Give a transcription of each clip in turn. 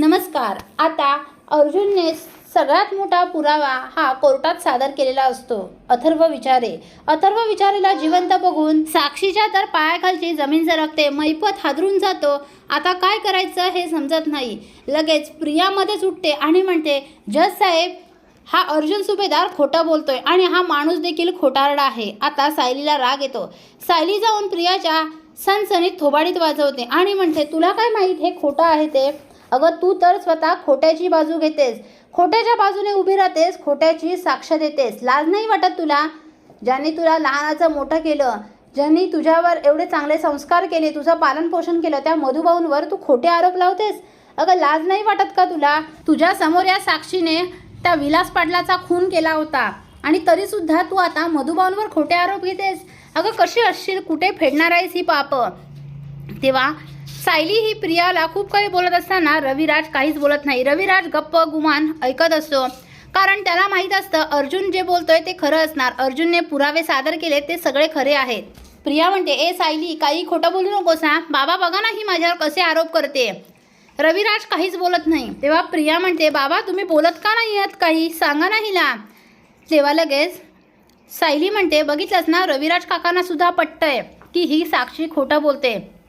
नमस्कार. आता अर्जुनने सगळ्यात मोठा पुरावा हा कोर्टात सादर केलेला असतो. अथर्व विचारे. अथर्व विचारेला जिवंत बघून साक्षीच्या तर पायाखालची जमीन सरकते मैपत हादरून जातो. आता काय करायचं हे समजत नाही. लगेच प्रियामध्येच उठते आणि म्हणते जज साहेब हा अर्जुन सुभेदार खोटं बोलतोय आणि हा माणूस देखील खोटारडा आहे. आता सायलीला राग येतो. सायली जाऊन प्रियाच्या सणसणीत थोबाडीत वाजवते आणि म्हणते तुला काय माहीत हे खोटं आहे ते? अगं तू तर स्वतः खोट्याची बाजू घेतेस. खोट्याच्या बाजूने उभी राहतेस खोट्याची साक्ष देतेस. लाज नाही वाटत तुला? ज्यांनी तुला लहानाचं मोठं केलं ज्यांनी तुझ्यावर एवढे चांगले संस्कार केले तुझं पालनपोषण केलं त्या मधुभाऊंवर तू खोटे आरोप लावतेस? अगं लाज नाही वाटत का तुला? तुझ्या समोर या साक्षीने त्या विलास पाटलाचा खून केला होता. आणि तरीसुद्धा तू आता मधुभाऊंवर खोटे आरोप घेतेस. अगं कशी असशील? कुठे फेडणार आहेस ही पाप? तेव्हा सायली ही प्रियाला खूप काही बोलत असताना रविराज काहीच बोलत नाही. रविराज गप्प गुमान ऐकत असतो. कारण त्याला माहीत असतं अर्जुन जे बोलतोय ते खरं असणार. अर्जुनने पुरावे सादर केले ते सगळे खरे आहेत. प्रिया म्हणते ए सायली काही खोटं बोलू नकोस ना. बाबा बघा ना ही माझ्यावर कसे आरोप करते. रविराज काहीच बोलत नाही. तेव्हा प्रिया म्हणते बाबा तुम्ही बोलत का नाही आहात काही? सांगा ना हिला. तेव्हा लगेच सायली म्हणते बघितलंच ना रविराज काकांना सुद्धा पटतंय की ही साक्षी खोटं बोलते.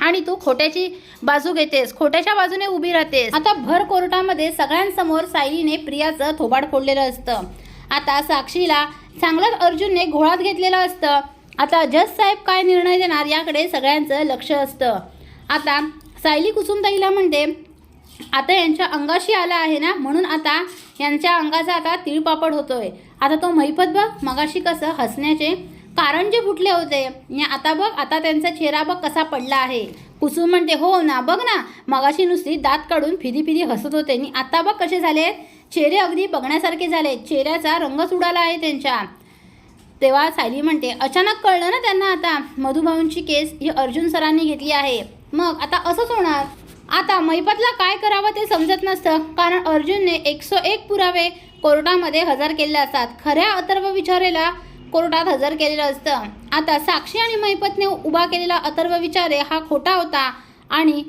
आणि तू खोट्याची बाजू घेतेस खोट्याच्या बाजूने उभी राहतेस. आता भर कोर्टामध्ये सगळ्यांसमोर सायलीने प्रियाचं थोबाड फोडलेलं असतं. आता साक्षीला चांगलंच अर्जुनने घोळात घेतलेलं असतं. आता जज साहेब काय निर्णय देणार याकडे सगळ्यांचं लक्ष असतं. आता सायली कुसुमताईला म्हणते आता यांच्या अंगाशी आला आहे ना म्हणून आता यांच्या अंगाचा आता तिळपापड होतोय. आता तो मैफत बघ मगाशी कसं हसण्याचे कारण जे फुटले होते. आता बघ आता त्यांचा चेहरा बघ कसा पडला आहे. कुसुम म्हणते हो ना बघ ना. मगाशी नुसती दात काढून फिरी फिदी हसत होते. आणि आता बघ कसे झाले. चेहरे अगदी बघण्यासारखे झाले. चेहऱ्याचा रंगच उडाला आहे त्यांच्या. तेव्हा सायली म्हणते अचानक कळलं ना त्यांना आता. मधुभाऊंची केस ही अर्जुन सरांनी घेतली आहे. मग आता असंच होणार. आता मैपतला काय करावं ते समजत नसतं. कारण अर्जुनने एकशे एक पुरावे कोर्टामध्ये हजर केले असतात. खऱ्या अथर्व विचारेला कोर्टात हजर केलेलं असतं. आता साक्षी आणि मैपतने उभा केलेला अथर्व विचारे हा खोटा होता आणि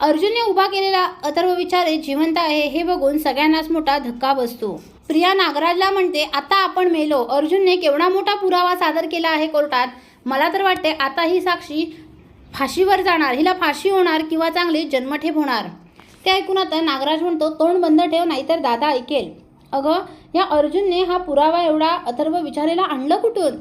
अर्जुनने उभा केलेला अथर्व विचारे जिवंत आहे हे बघून सगळ्यांनाच मोठा धक्का बसतो. प्रिया नागराजला म्हणते आता आपण मेलो. अर्जुनने केवढा मोठा पुरावा सादर केला आहे कोर्टात? मला तर वाटते आता ही साक्षी फाशीवर जाणार. हिला फाशी होणार किंवा चांगली जन्मठेप होणार. ते ऐकून आता नागराज म्हणतो तोंड बंद ठेव नाहीतर दादा ऐकेल. अगं या अर्जुनने हा पुरावा एवढा अथर्व विचारेला आणलं कुठून?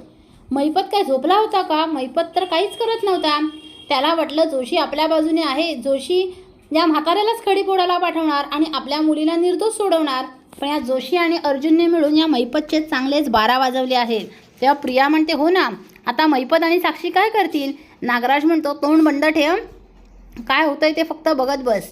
मैपत काय झोपला होता का? मैपत तर काहीच करत नव्हता. त्याला वाटलं जोशी आपल्या बाजूने आहे. जोशी या म्हाताऱ्यालाच खडी पोडायला पाठवणार आणि आपल्या मुलीला निर्दोष सोडवणार. पण या जोशी आणि अर्जुनने मिळून या मैपतचे चांगलेच बारा वाजवले आहेत. तेव्हा प्रिया म्हणते हो ना आता मैपत आणि साक्षी काय करतील? नागराज म्हणतो तोंड बंद ठेव. काय होतंय ते फक्त बघत बस.